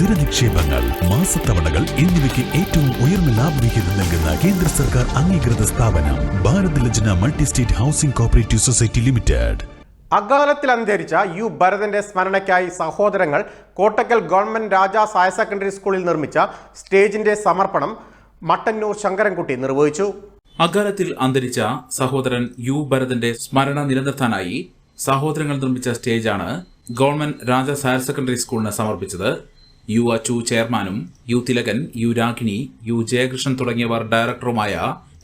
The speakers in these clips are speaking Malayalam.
സ്ഥിര നിക്ഷേപങ്ങൾ മാസത്തവണകൾ എന്നിവയ്ക്ക് ഏറ്റവും ഉയർന്ന ലാഭവിഹിതം നൽകുന്ന കേന്ദ്ര സർക്കാർ അംഗീകൃത സ്ഥാപനം Bharat Lajna multi state housing cooperative society limited. അകാലത്തിൽ അന്തരിച്ച യു ഭരതന്റെ സ്മരണയ്ക്കായി സഹോദരങ്ങൾ Kottakkal government Rajas higher secondary സ്കൂളിൽ നിർമ്മിച്ച സ്റ്റേജിന്റെ സമർപ്പണം മട്ടന്നൂർ ശങ്കരൻകുട്ടി നിർവഹിച്ചു. അകാലത്തിൽ അന്തരിച്ച സഹോദരൻ യു ഭരതന്റെ സ്മരണ നിലനിർത്താനായി സഹോദരങ്ങൾ നിർമ്മിച്ച സ്റ്റേജാണ് ഗവൺമെന്റ് രാജാസ് ഹയർ സെക്കൻഡറി സ്കൂളിന് സമർപ്പിച്ചത്. യു അച്ചു ചെയർമാനും U Thilakan U Ragini U Jayakrishnan തുടങ്ങിയവർ ഡയറക്ടറുമായ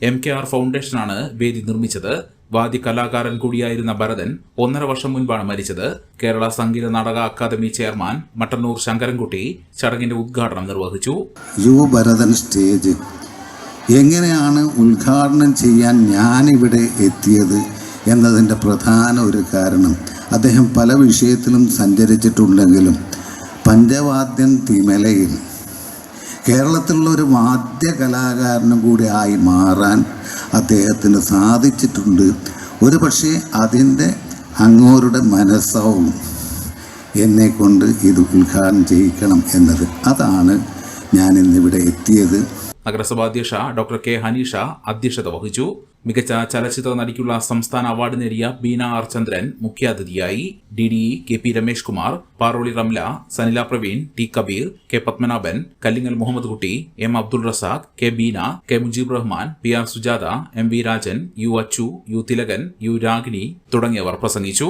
എം കെ ആർ ഫൗണ്ടേഷനാണ് വേദി നിർമ്മിച്ചത്. വാദി കലാകാരൻ കൂടിയായിരുന്ന ഭരതൻ ഒന്നര വർഷം മുൻപാണ് മരിച്ചത്. കേരള സംഗീത നാടക അക്കാദമി ചെയർമാൻ മട്ടന്നൂർ ശങ്കരൻകുട്ടി ചടങ്ങിന്റെ ഉദ്ഘാടനം നിർവഹിച്ചു. U Bharathan stage. എങ്ങനെയാണ് ഉദ്ഘാടനം ചെയ്യാൻ ഞാനിവിടെ എത്തിയത് എന്നതിന്റെ പ്രധാന ഒരു കാരണം. അദ്ദേഹം പല വിഷയത്തിലും സഞ്ചരിച്ചിട്ടുണ്ടെങ്കിലും പഞ്ചവാദ്യം തിമലയിൽ. കേരളത്തിലുള്ള ഒരു വാദ്യ കലാകാരനും കൂടി ആയി മാറാൻ അദ്ദേഹത്തിന് സാധിച്ചിട്ടുണ്ട്. ഒരു പക്ഷേ അതിന്റെ അങ്ങോരുടെ മനസ്സാവും എന്നെ കൊണ്ട് ഇത് ഉദ്ഘാടനം ചെയ്യിക്കണം എന്നത്. അതാണ് ഞാനിന്നിവിടെ എത്തിയത്. നഗരസഭാ അധ്യക്ഷ ഡോക്ടർ കെ ഹനീഷ അധ്യക്ഷത വഹിച്ചു. മികച്ച ചലച്ചിത്ര നടിക്കുള്ള സംസ്ഥാന അവാർഡ് നേടിയ ബീന ആർ ചന്ദ്രൻ മുഖ്യാതിഥിയായി. D D K P Ramesh Kumar Parolli Ramla Sanila Praveen T Kabeer K Padmanabhan Kallingal Muhammad Kutty M Abdul Razak K Beena K Mujeeb Rahman P R Sujatha M V Rajan U Achu U Thilakan U Ragini തുടങ്ങിയവർ പ്രസംഗിച്ചു.